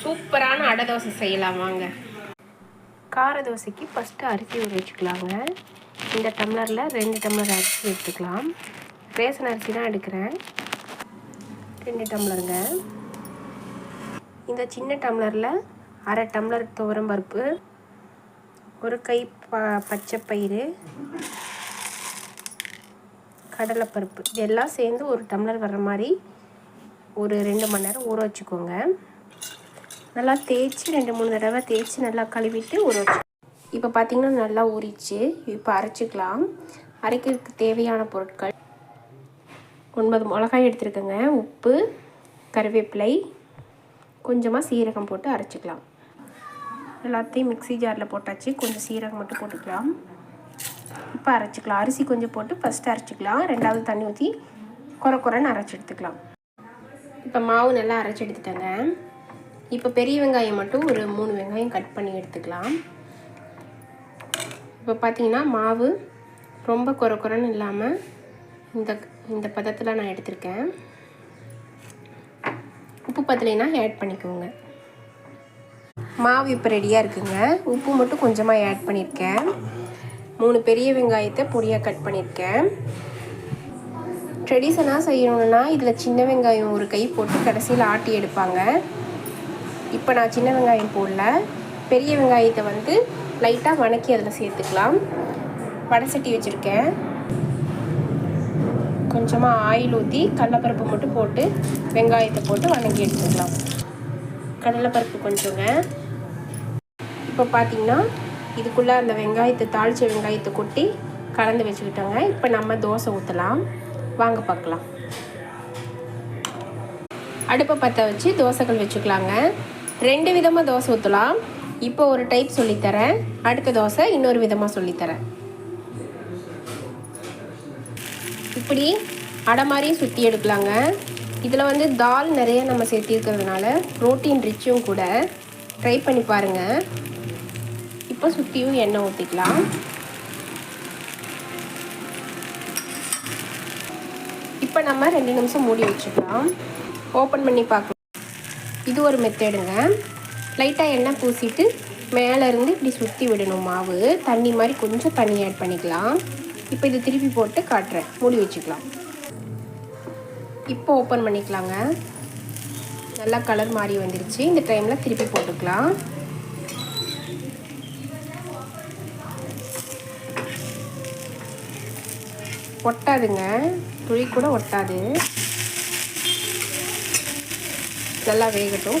சூப்பரான அடை தோசை செய்யலாம் வாங்க. கார தோசைக்கு ஃபஸ்ட்டு அரிசி ஊற வச்சுக்கலாங்க. இந்த டம்ளரில் ரெண்டு டம்ளர் அரிசி எடுத்துக்கலாம். ரேசன் அரிசி தான் எடுக்கிறேன். ரெண்டு டம்ளருங்க. இந்த சின்ன டம்ளரில் அரை டம்ளர் துவரம் பருப்பு ஒரு கை ப பச்சை பயிறு கடலைப்பருப்பு. இதெல்லாம் சேர்ந்து ஒரு டம்ளர் வர்ற மாதிரி ஒரு ரெண்டு மணி நேரம் ஊற வச்சுக்கோங்க. நல்லா தேய்ச்சி ரெண்டு மூணு தடவை தேய்ச்சி நல்லா கழுவிட்டு ஊற வச்சு இப்போ பார்த்தீங்கன்னா நல்லா ஊறிச்சு இப்போ அரைச்சிக்கலாம். அரைக்கிறதுக்கு தேவையான பொருட்கள் ஒன்பது மிளகாய் எடுத்துருக்கேங்க. உப்பு கருவேப்பிலை கொஞ்சமாக சீரகம் போட்டு அரைச்சிக்கலாம். எல்லாத்தையும் மிக்ஸி ஜாரில் போட்டாச்சு. கொஞ்சம் சீரகம் மட்டும் போட்டுக்கலாம். இப்போ அரைச்சிக்கலாம். அரிசி கொஞ்சம் போட்டு ஃபஸ்ட்டு அரைச்சிக்கலாம். ரெண்டாவது தண்ணி ஊற்றி குறை குறைன்னு அரைச்சி எடுத்துக்கலாம். இப்போ மாவு நல்லா அரைச்சி எடுத்துட்டேங்க. இப்போ பெரிய வெங்காயம் மட்டும் ஒரு மூணு வெங்காயம் கட் பண்ணி எடுத்துக்கலாம். இப்போ பார்த்தீங்கன்னா மாவு ரொம்ப குறை குறைன்னு இல்லாமல் இந்த இந்த பதத்தில் நான் எடுத்திருக்கேன். உப்பு பத்தலைன்னா ஆட் பண்ணிக்கோங்க. மாவு இப்போ ரெடியாக இருக்குங்க. உப்பு மட்டும் கொஞ்சமாக ஆட் பண்ணியிருக்கேன் மூணு பெரிய வெங்காயத்தை பொடியாக கட் பண்ணியிருக்கேன் ட்ரெடிஷனாக செய்யணுன்னா இதில் சின்ன வெங்காயம் ஒரு கை போட்டு கடைசியில் ஆட்டி எடுப்பாங்க. இப்போ நான் சின்ன வெங்காயம் போடல. பெரிய வெங்காயத்தை வந்து லைட்டாக வணக்கி அதில் சேர்த்துக்கலாம். வடை சட்டி வச்சுருக்கேன். கொஞ்சமாக ஆயில் ஊற்றி கடலைப்பருப்பு மட்டும் போட்டு வெங்காயத்தை போட்டு வணங்கி எடுத்துக்கலாம். கடலைப்பருப்பு கொஞ்சங்க. இப்போ பார்த்தீங்கன்னா இதுக்குள்ளே அந்த வெங்காயத்தை தாளித்த வெங்காயத்தை கொட்டி கலந்து வச்சுக்கிட்டோங்க. இப்போ நம்ம தோசை ஊற்றலாம் வாங்க பார்க்கலாம் அடுப்பை பற்ற வச்சு தோசைகள் வச்சுக்கலாங்க. ரெண்டு விதமாக தோசை ஊற்றலாம் இப்போ ஒரு டைப் சொல்லித்தரேன். அடுத்த தோசை இன்னொரு விதமாக சொல்லித்தரேன். இப்படி அடை மாதிரியும் சுற்றி எடுக்கலாங்க. இதில் வந்து தால் நிறைய நம்ம சேர்த்திருக்கிறதுனால ப்ரோட்டீன் ரிச்சும் கூட. ட்ரை பண்ணி பாருங்கள் இப்போ சுற்றியும் எண்ணெய் ஊற்றிக்கலாம் இப்போ நம்ம ரெண்டு நிமிஷம் மூடி வச்சுக்கலாம். ஓப்பன் பண்ணி பார்க்கலாம். இது ஒரு மெத்தேடுங்க. லைட்டாக எண்ணெய் பூசிட்டு மேலேருந்து இப்படி சுற்றி விடணும். மாவு தண்ணி மாதிரி கொஞ்சம் தண்ணி ஆட் பண்ணிக்கலாம். இப்போ இது திருப்பி போட்டு காட்டுறேன். மூடி வச்சுக்கலாம். இப்போ ஓப்பன் பண்ணிக்கலாங்க. நல்லா கலர் மாறி வந்துருச்சு. இந்த டைமில் திருப்பி போட்டுக்கலாம். ஒட்டாதுங்க. துளி கூட ஒட்டாது. நல்லா வேகட்டும்.